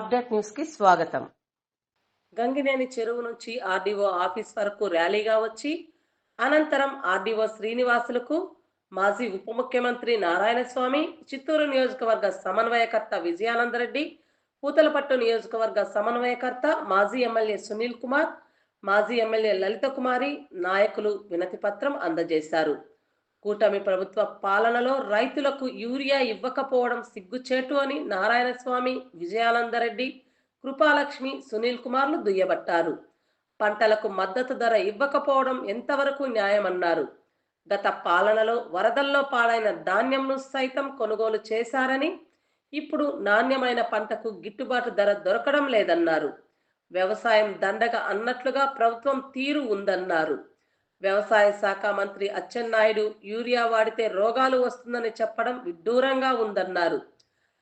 Update న్యూస్కి స్వాగతం. గంగినేని చెరువు నుంచి ఆర్డీఓ ఆఫీస్ వరకు ర్యాలీగా వచ్చి అనంతరం ఆర్డీఓ శ్రీనివాసులకు మాజీ ఉప ముఖ్యమంత్రి నారాయణస్వామి చిత్తూరు నియోజకవర్గ సమన్వయకర్త విజయానందరెడ్డి పూతలపట్టు నియోజకవర్గ సమన్వయకర్త మాజీ ఎమ్మెల్యే సునీల్ కుమార్ మాజీ ఎమ్మెల్యే లలిత కుమారి నాయకులు వినతి పత్రం అందజేశారు. కూటమి ప్రభుత్వ పాలనలో రైతులకు యూరియా ఇవ్వకపోవడం సిగ్గుచేటు అని నారాయణస్వామి విజయానందరెడ్డి కృపాలక్ష్మి సునీల్ కుమార్లు దుయ్యబట్టారు. పంటలకు మద్దతు ధర ఇవ్వకపోవడం ఎంతవరకు న్యాయమన్నారు. గత పాలనలో వరదల్లో పాడైన ధాన్యంను సైతం కొనుగోలు చేశారని ఇప్పుడు నాణ్యమైన పంటకు గిట్టుబాటు ధర దొరకడం లేదన్నారు. వ్యవసాయం దండగ అన్నట్లుగా ప్రభుత్వం తీరు ఉందన్నారు. వ్యవసాయ శాఖ మంత్రి అచ్చెన్నాయుడు యూరియా వాడితే రోగాలు వస్తుందని చెప్పడం విడ్డూరంగా ఉందన్నారు.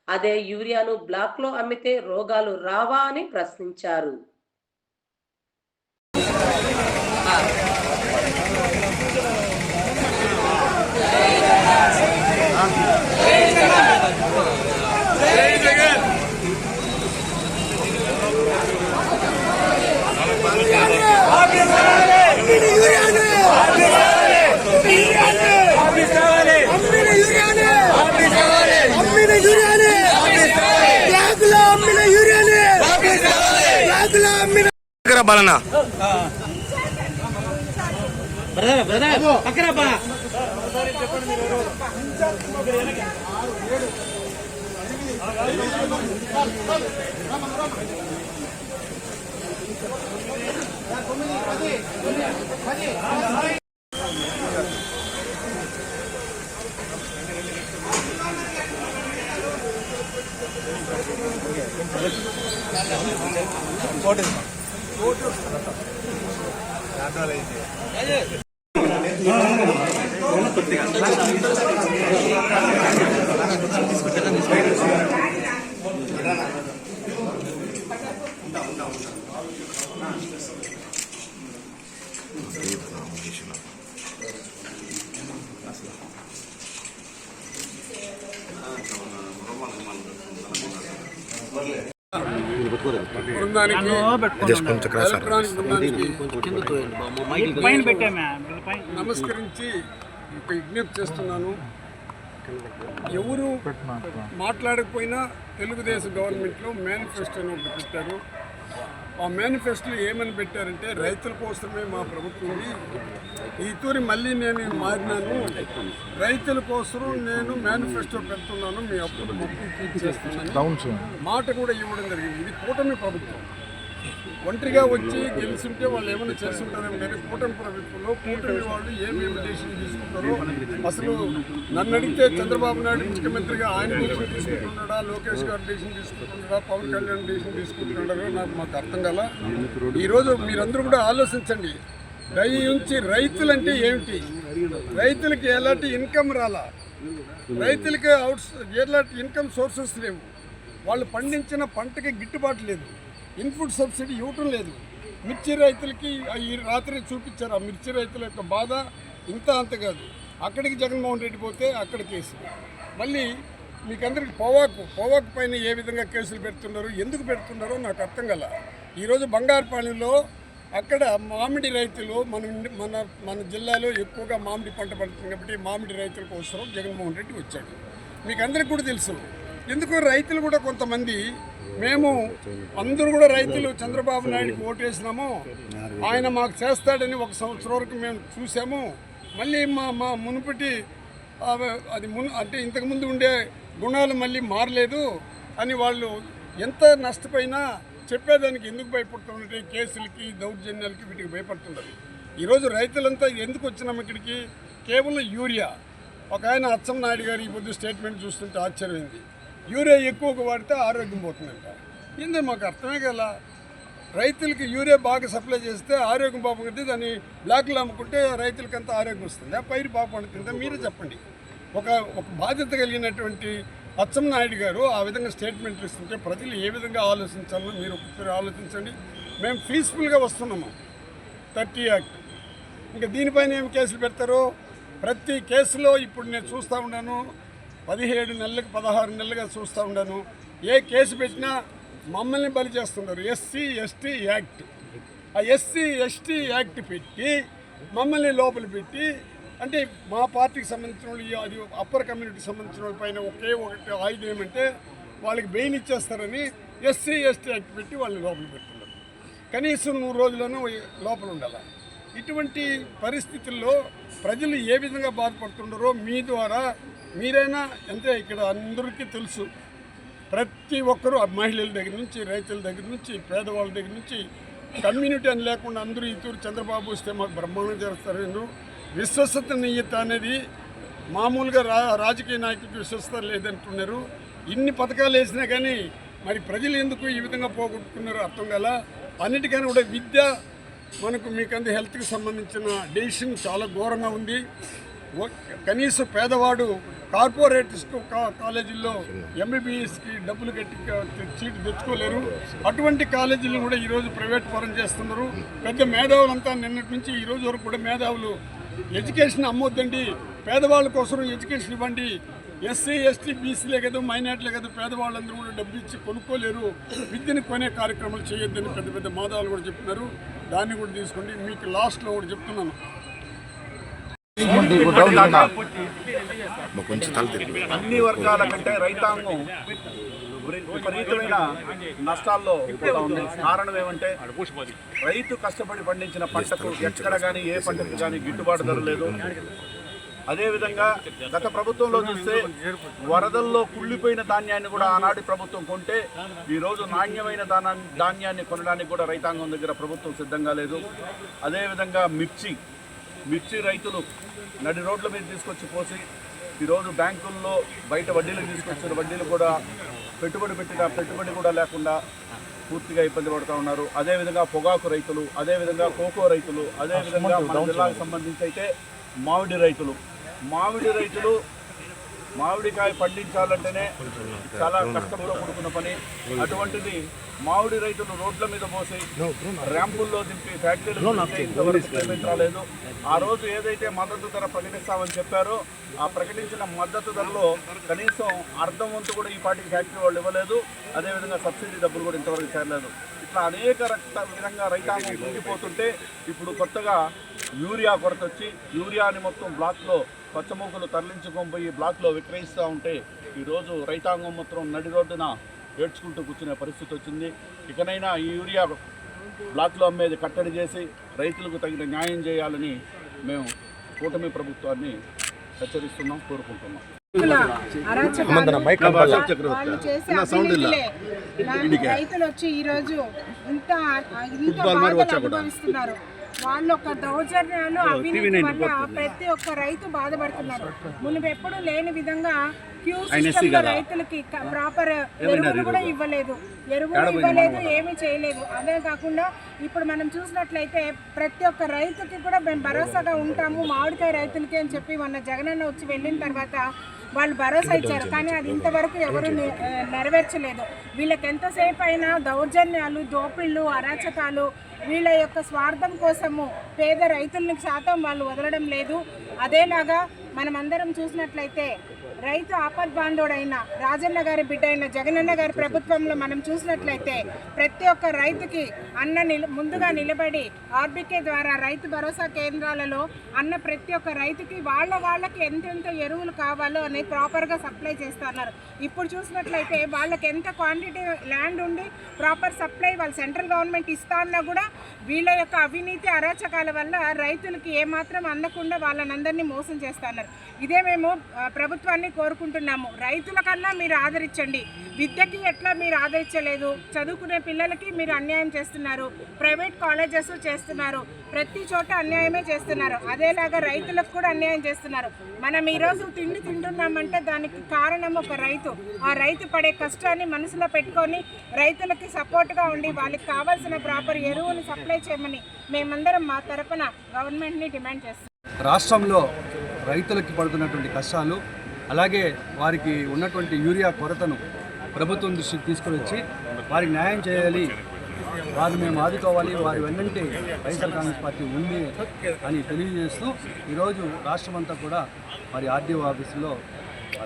అదే యూరియాను బ్లాక్లో అమ్మితే రోగాలు రావా అని ప్రశ్నించారు. అమ్మిన దగ్గర బలన బృందానికి జస్ట్ కొంచెం క్రాస్ ఎలక్ట్రానిక్ బృందానికి పైన పెట్టామే పైన నమస్కరించి ఒక విజ్ఞప్తి చేస్తున్నాను. ఎవరు మాట్లాడకపోయినా తెలుగుదేశం గవర్నమెంట్లో మేనిఫెస్టోని ఒకటి పెట్టారు. ఆ మేనిఫెస్టోలో ఏమని పెట్టారంటే రైతుల కోసమే మా ప్రభుత్వం ఈ తూరి మళ్ళీ నేను మారినాను. రైతుల కోసం నేను మేనిఫెస్టో పెడుతున్నాను. మీ అప్పులు మొత్తం తీర్చేస్తున్నాను మాట కూడా ఇవ్వడం జరిగింది. ఇది కూటమి ప్రభుత్వం. ఒంటరిగా వచ్చి గెలిచింటే వాళ్ళు ఏమైనా చేస్తుంటారేమో కానీ కూటమి ప్రభుత్వంలో కూటమి వాళ్ళు ఏమేమి డెసిషన్ తీసుకుంటారో అసలు నన్ను అడిగితే చంద్రబాబు నాయుడు ముఖ్యమంత్రిగా ఆయన డెసిషన్ తీసుకుంటున్నాడా లోకేష్ గారు డెసిషన్ తీసుకుంటున్నాడా పవన్ కళ్యాణ్ డెసిషన్ తీసుకుంటున్నాడో నాకు మాకు అర్థం కల. ఈరోజు మీరందరూ కూడా ఆలోచించండి. దయ ఉంచి రైతులంటే ఏమిటి? రైతులకి ఎలాంటి ఇన్కమ్ రాలా? రైతులకి అవుట్స్ ఎలాంటి ఇన్కమ్ సోర్సెస్ లేవు. వాళ్ళు పండించిన పంటకి గిట్టుబాటు లేదు. ఇన్పుట్ సబ్సిడీ ఇవ్వటం లేదు. మిర్చి రైతులకి ఈ రాత్రి చూపించారు. ఆ మిర్చి రైతుల యొక్క బాధ ఇంత అంత కాదు. అక్కడికి జగన్మోహన్ రెడ్డి పోతే అక్కడ కేసు. మళ్ళీ మీకందరికి పొవాకు పొవాకు పైన ఏ విధంగా కేసులు పెడుతున్నారు ఎందుకు పెడుతున్నారో నాకు అర్థం కల. ఈరోజు బంగారుపాలెంలో అక్కడ మామిడి రైతులు మన మన మన జిల్లాలో ఎక్కువగా మామిడి పంట పడుతుంది కాబట్టి మామిడి రైతుల కోసం జగన్మోహన్ రెడ్డి వచ్చాడు. మీకు అందరికి కూడా తెలుసు. ఎందుకు రైతులు కూడా కొంతమంది మేము అందరూ కూడా రైతులు చంద్రబాబు నాయుడుకి ఓటేసినాము. ఆయన మాకు చేస్తాడని ఒక సంవత్సరం వరకు మేము చూసాము. మళ్ళీ మా మా మునుపటి అది మున్ అంటే ఇంతకుముందు ఉండే గుణాలు మళ్ళీ మారలేదు అని వాళ్ళు ఎంత నష్టపోయినా చెప్పేదానికి ఎందుకు భయపడుతుంటే కేసులకి దౌర్జన్యాలకి వీటికి భయపడుతున్నారు ఈరోజు రైతులంతా ఎందుకు వచ్చినాము ఇక్కడికి? కేవలం యూరియా. ఒక ఆయన అచ్చం నాయుడు గారు ఈ పొద్దు స్టేట్మెంట్ చూస్తుంటే ఆశ్చర్యమైంది. యూరియా ఎక్కువగా వాడితే ఆరోగ్యం పోతుందంట. ఏందో మాకు అర్థమే కదా రైతులకి యూరియా బాగా సప్లై చేస్తే ఆరోగ్యం బాగుంటుంది దాన్ని బ్లాక్లో అమ్ముకుంటే రైతులకి అంత ఆరోగ్యం వస్తుంది. ఆ పైరు బాగా పండుతుందా. మీరే చెప్పండి. ఒక ఒక బాధ్యత కలిగినటువంటి అచ్చం నాయుడు గారు ఆ విధంగా స్టేట్మెంట్లు ఇస్తుంటే ప్రజలు ఏ విధంగా ఆలోచించాలో మీరు ఒకసారి ఆలోచించండి. మేము పీస్ఫుల్గా వస్తున్నాము థర్టీ యాక్ట్. ఇంకా దీనిపైన ఏమి కేసులు పెడతారు ప్రతి కేసులో ఇప్పుడు నేను చూస్తూ ఉన్నాను. పదిహేడు నెలలకు పదహారు నెలలుగా చూస్తూ ఉండను. ఏ కేసు పెట్టినా మమ్మల్ని బలి చేస్తున్నారు. SC ST act. ఆ ఎస్సీ ఎస్టీ యాక్ట్ పెట్టి మమ్మల్ని లోపల పెట్టి అంటే మా పార్టీకి సంబంధించిన వాళ్ళు అది అప్పర్ కమ్యూనిటీకి సంబంధించిన వాళ్ళ పైన ఒకే ఒకటి ఆయుధం ఏమంటే వాళ్ళకి బెయిన్ ఇచ్చేస్తారని ఎస్సీ ఎస్టీ యాక్ట్ పెట్టి వాళ్ళని లోపల పెట్టున్నారు కనీసం నూరు రోజులను లోపల ఉండాలి? ఇటువంటి పరిస్థితుల్లో ప్రజలు ఏ విధంగా బాధపడుతుండారో మీ ద్వారా మీరైనా అంతే ఇక్కడ అందరికీ తెలుసు ప్రతి ఒక్కరూ ఆ మహిళల దగ్గర నుంచి రైతుల దగ్గర నుంచి పేదవాళ్ళ దగ్గర నుంచి కమ్యూనిటీ అని లేకుండా అందరూ ఇతరు చంద్రబాబు వస్తే మాకు బ్రహ్మాండం చేస్తారు నేను విశ్వసనీయత అనేది మామూలుగా రా రాజకీయ నాయకుడికి విశ్వసత లేదంటున్నారు. ఇన్ని పథకాలు వేసినా కానీ మరి ప్రజలు ఎందుకు ఈ విధంగా పోగొట్టుకున్నారో అర్థం కల. అన్నిటికైనా కూడా విద్య మనకు మీకంత హెల్త్కి సంబంధించిన డెసిషన్ చాలా ఘోరంగా ఉంది. కనీసం పేదవాడు కార్పొరేట్ కాలేజీల్లో ఎంబీబీఎస్కి డబ్బులు కట్టి సీటు తెచ్చుకోలేరు. అటువంటి కాలేజీలు కూడా ఈరోజు ప్రైవేట్ పరం చేస్తున్నారు. పెద్ద మేధావులంతా నిన్నటి నుంచి ఈ రోజు వరకు కూడా మేధావులు ఎడ్యుకేషన్ అమ్మొద్దండి. పేదవాళ్ళ కోసం ఎడ్యుకేషన్ ఇవ్వండి. ఎస్సీ ఎస్టీ బీసీలే కదా మైనార్టీలే కదా పేదవాళ్ళందరూ కూడా డబ్బు ఇచ్చి కొనుక్కోలేరు. విద్యను కొనే కార్యక్రమాలు చేయొద్దని పెద్ద పెద్ద మాదాలు కూడా చెప్తున్నారు. దాన్ని కూడా తీసుకోండి. మీకు లాస్ట్లో కూడా చెప్తున్నాను. అన్ని వర్గాల కంటే రైతాంగం విపరీ- విపరీతమైన నష్టాల్లో ఉంది. కారణం ఏమంటే రైతు కష్టపడి పండించిన పంటకు ఎక్కడ కానీ ఏ పంటకు కానీ గిట్టుబాటు ధర లేదు. అదేవిధంగా గత ప్రభుత్వంలో చూస్తే వరదల్లో కుళ్ళిపోయిన ధాన్యాన్ని కూడా ఆనాటి ప్రభుత్వం కొంటే ఈరోజు నాణ్యమైన ధాన్యాన్ని కొనడానికి కూడా రైతాంగం దగ్గర ప్రభుత్వం సిద్ధంగా లేదు. అదేవిధంగా మిర్చి మిర్చి రైతులు నడి రోడ్ల మీద తీసుకొచ్చి పోసి ఈరోజు బ్యాంకుల్లో బయట వడ్డీలకు తీసుకొచ్చిన వడ్డీలు కూడా పెట్టుబడి పెట్టిన పెట్టుబడి కూడా లేకుండా పూర్తిగా ఇబ్బంది పడుతూ ఉన్నారు. అదేవిధంగా పొగాకు రైతులు అదేవిధంగా కోకో రైతులు అదేవిధంగా మన జిల్లాకు సంబంధించి అయితే మామిడి రైతులు మామిడి రైతులు మామిడికాయ పండించాలంటేనే చాలా కష్టంతో కూడుకున్న పని. అటువంటిది మామిడి రైతులు రోడ్ల మీద పోసి ర్యాంపుల్లో దింపి ఫ్యాక్టరీలు ఇంతవరకు పేమెంట్ రాలేదు. ఆ రోజు ఏదైతే మద్దతు ధర ప్రకటిస్తామని చెప్పారో ఆ ప్రకటించిన మద్దతు ధరలో కనీసం అర్ధం వంతు కూడా ఈ పార్టీకి ఫ్యాక్టరీ వాళ్ళు ఇవ్వలేదు. అదేవిధంగా సబ్సిడీ డబ్బులు కూడా ఇంతవరకు చేరలేదు. ఇట్లా అనేక రకాల విధంగా రైతాంగం కుంగిపోతుంటే ఇప్పుడు కొత్తగా యూరియా కొరత వచ్చి యూరియాని మొత్తం బ్లాక్లో పచ్చమూకలు తరలించుకొని పోయి బ్లాక్లో విక్రయిస్తూ ఉంటే ఈరోజు రైతాంగం మొత్తం నడి రోడ్డున ఏడ్చుకుంటూ కూర్చునే పరిస్థితి వచ్చింది. ఇకనైనా ఈ యూరియా బ్లాక్లో అమ్మేది కట్టడి చేసి రైతులకు తగిన న్యాయం చేయాలని మేము కూటమి ప్రభుత్వాన్ని హెచ్చరిస్తున్నాం కోరుకుంటున్నాం. రైతులు వచ్చి ఈ రోజు ఇంత ఇంత బాధలు అనుభవిస్తున్నారు. వాళ్ళు ఒక దౌర్జన్యాలు అవినీతి వల్ల ప్రతి ఒక్క రైతు బాధపడుతున్నారు. మునుపెప్పుడు లేని విధంగా క్యూ సిస్టమ్లో రైతులకి ప్రాపర్ ఎరువులు కూడా ఇవ్వలేదు. ఎరువులు ఇవ్వలేదు ఏమీ చేయలేదు. అదే కాకుండా ఇప్పుడు మనం చూసినట్లయితే ప్రతి ఒక్క రైతుకి కూడా మేము భరోసాగా ఉంటాము మామిడికాయ రైతులకి అని చెప్పి మొన్న జగనన్న వచ్చి వెళ్ళిన తర్వాత వాళ్ళు భరోసా ఇచ్చారు. కానీ అది ఇంతవరకు ఎవరు నెరవేర్చలేదు. వీళ్ళకి ఎంతసేపు అయినా దౌర్జన్యాలు దోపిళ్ళు అరాచకాలు వీళ్ళ యొక్క స్వార్థం కోసము పేద రైతుల్ని శాతం వాళ్ళు వదలడం లేదు. అదేలాగా మనమందరం చూసినట్లయితే రైతు ఆపద్ బాంధవుడైన రాజన్న గారి బిడ్డ అయిన జగనన్న గారి ప్రభుత్వంలో మనం చూసినట్లయితే ప్రతి ఒక్క రైతుకి అన్న నిల ముందుగా నిలబడి ఆర్బీకే ద్వారా రైతు భరోసా కేంద్రాలలో అన్న ప్రతి ఒక్క రైతుకి వాళ్ళ వాళ్ళకి ఎంతెంత ఎరువులు కావాలో అనేది ప్రాపర్గా సప్లై చేస్తున్నారు. ఇప్పుడు చూసినట్లయితే వాళ్ళకి ఎంత క్వాంటిటీ ల్యాండ్ ఉండి ప్రాపర్ సప్లై వాళ్ళు సెంట్రల్ గవర్నమెంట్ ఇస్తా అన్నా కూడా వీళ్ళ యొక్క అవినీతి అరాచకాల వల్ల రైతులకి ఏమాత్రం అందకుండా వాళ్ళనందరినీ మోసం చేస్తున్నారు. ఇదే మేము ప్రభుత్వాన్ని ప్రభుత్వాన్ని కోరుకుంటున్నాము. రైతుల కన్నా మీరు ఆదరించండి. విద్యకి ఎట్లా మీరు ఆదరించలేదు? చదువుకునే పిల్లలకి మీరు అన్యాయం చేస్తున్నారు. ప్రైవేట్ కాలేజెస్ చేస్తున్నారు. ప్రతి చోట అన్యాయమే చేస్తున్నారు. అదేలాగా రైతులకు కూడా అన్యాయం చేస్తున్నారు. మనం ఈరోజు తిండి తింటున్నామంటే దానికి కారణం ఒక రైతు. ఆ రైతు పడే కష్టాన్ని మనసులో పెట్టుకొని రైతులకి సపోర్ట్గా ఉండి వాళ్ళకి కావాల్సిన ప్రాపర్ ఎరువులు సప్లై చేయమని మేమందరం మా తరపున గవర్నమెంట్ని డిమాండ్ చేస్తున్నాం. రాష్ట్రంలో రైతులకి పడుతున్నటువంటి కష్టాలు అలాగే వారికి ఉన్నటువంటి యూరియా కొరతను ప్రభుత్వం దృష్టికి తీసుకొని వచ్చి వారికి న్యాయం చేయాలి. వారిని మేము ఆదుకోవాలి. వారి వెన్నంటే వైఎస్ఆర్ కాంగ్రెస్ పార్టీ ఉంది అని తెలియజేస్తూ ఈరోజు రాష్ట్రమంతా కూడా మరి ఆర్డీఓ ఆఫీసులో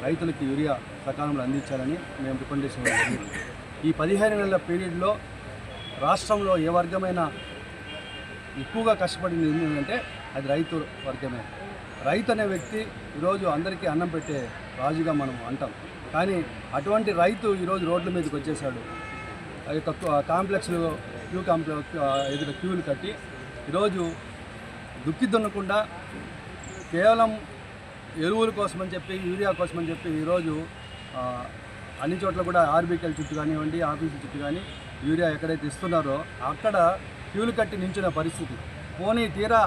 రైతులకి యూరియా సకాలంలో అందించాలని మేము రికమెండేషన్ ఇవ్వడం ఈ పదిహేను నెలల పీరియడ్లో రాష్ట్రంలో ఏ వర్గమైన ఎక్కువగా కష్టపడింది ఏంటంటే అది రైతు వర్గమే. రైతు అనే వ్యక్తి ఈరోజు అందరికీ అన్నం పెట్టే రాజుగా మనం అంటాం. కానీ అటువంటి రైతు ఈరోజు రోడ్ల మీదకి వచ్చేసాడు ఆ యొక్క కాంప్లెక్స్లు క్యూ కాంప్లెక్స్ ఎదురు క్యూలు కట్టి ఈరోజు దుక్కి దున్నకుండా కేవలం ఎరువుల కోసమని చెప్పి యూరియా కోసమని చెప్పి ఈరోజు అన్ని చోట్ల కూడా ఆర్బీకెల్ చుట్టూ కానివ్వండి ఆఫీసుల చుట్టూ కానీ యూరియా ఎక్కడైతే ఇస్తున్నారో అక్కడ క్యూలు కట్టి నించున్న పరిస్థితి. పోనీ తీరా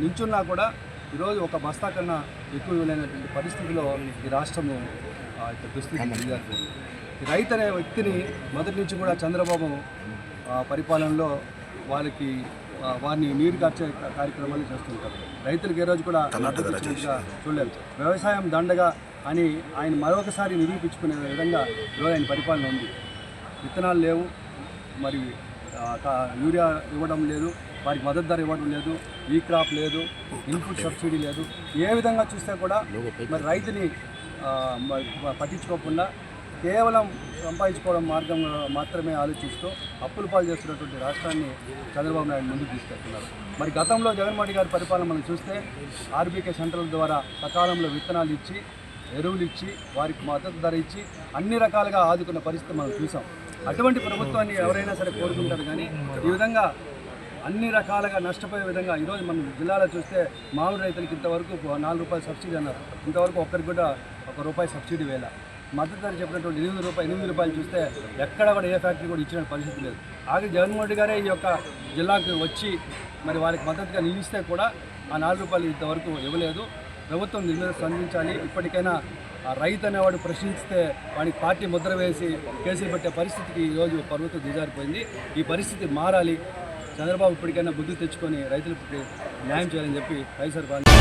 నించున్నా కూడా ఈరోజు ఒక బస్తా కన్నా ఎక్కువ ఇవ్వలేనటువంటి పరిస్థితిలో ఈ రాష్ట్రము యొక్క దుస్థితి రైతు అనే వ్యక్తిని మొదటి నుంచి కూడా చంద్రబాబు పరిపాలనలో వాళ్ళకి వారిని నీరు కార్చే కార్యక్రమాలు చేస్తుంటారు. రైతులకు ఏ రోజు కూడా చూడలేదు. వ్యవసాయం దండగా అని ఆయన మరొకసారి నిరూపించుకునే విధంగా ఈరోజు ఆయన పరిపాలన ఉంది. విత్తనాలు లేవు మరి యూరియా ఇవ్వడం లేదు వారికి మద్దతు ధర ఇవ్వడం లేదు ఈ క్రాప్ లేదు ఇన్పుట్ సబ్సిడీ లేదు. ఏ విధంగా చూస్తే కూడా మరి రైతుని పట్టించుకోకుండా కేవలం సంపాదించుకోవడం మార్గం మాత్రమే ఆలోచిస్తూ అప్పులు పాలు చేస్తున్నటువంటి రాష్ట్రాన్ని చంద్రబాబు నాయుడు ముందుకు తీసుకెళ్తున్నారు. మరి గతంలో జగన్మోహన్ గారి పరిపాలన మనం చూస్తే ఆర్బీకే సెంటర్ల ద్వారా సకాలంలో విత్తనాలు ఇచ్చి ఎరువులు ఇచ్చి వారికి మద్దతు ధర ఇచ్చి అన్ని రకాలుగా ఆదుకున్న పరిస్థితి మనం చూసాం. అటువంటి ప్రభుత్వాన్ని ఎవరైనా సరే కోరుకుంటారు కానీ ఈ విధంగా అన్ని రకాలుగా నష్టపోయే విధంగా ఈరోజు మనం జిల్లాలో చూస్తే మామిడి రైతులకి ఇంతవరకు నాలుగు రూపాయలు సబ్సిడీ అన్నారు. ఇంతవరకు ఒక్కరికి కూడా ఒక రూపాయి సబ్సిడీ వేల. మద్దతు ధర చెప్పినటువంటి ఎనిమిది రూపాయలు ఎనిమిది రూపాయలు చూస్తే ఎక్కడ కూడా ఏ ఫ్యాక్టరీ కూడా ఇచ్చిన పరిస్థితి లేదు. ఆగి జగన్మోహన్ రెడ్డి గారే ఈ యొక్క జిల్లాకు వచ్చి మరి వారికి మద్దతుగా నిలిస్తే కూడా ఆ నాలుగు రూపాయలు ఇంతవరకు ఇవ్వలేదు. ప్రభుత్వం దీని మీద స్పందించాలి. ఇప్పటికైనా ఆ రైతు అనేవాడు ప్రశ్నిస్తే వాడికి పార్టీ ముద్ర వేసి కేసులు పెట్టే పరిస్థితికి ఈరోజు ప్రభుత్వం దిగారిపోయింది ఈ పరిస్థితి మారాలి. చంద్రబాబు ఇప్పటికైనా బుద్ధి తెచ్చుకొని రైతులకు న్యాయం చేయాలని చెప్పి వైఎస్ఆర్ కాంగ్రెస్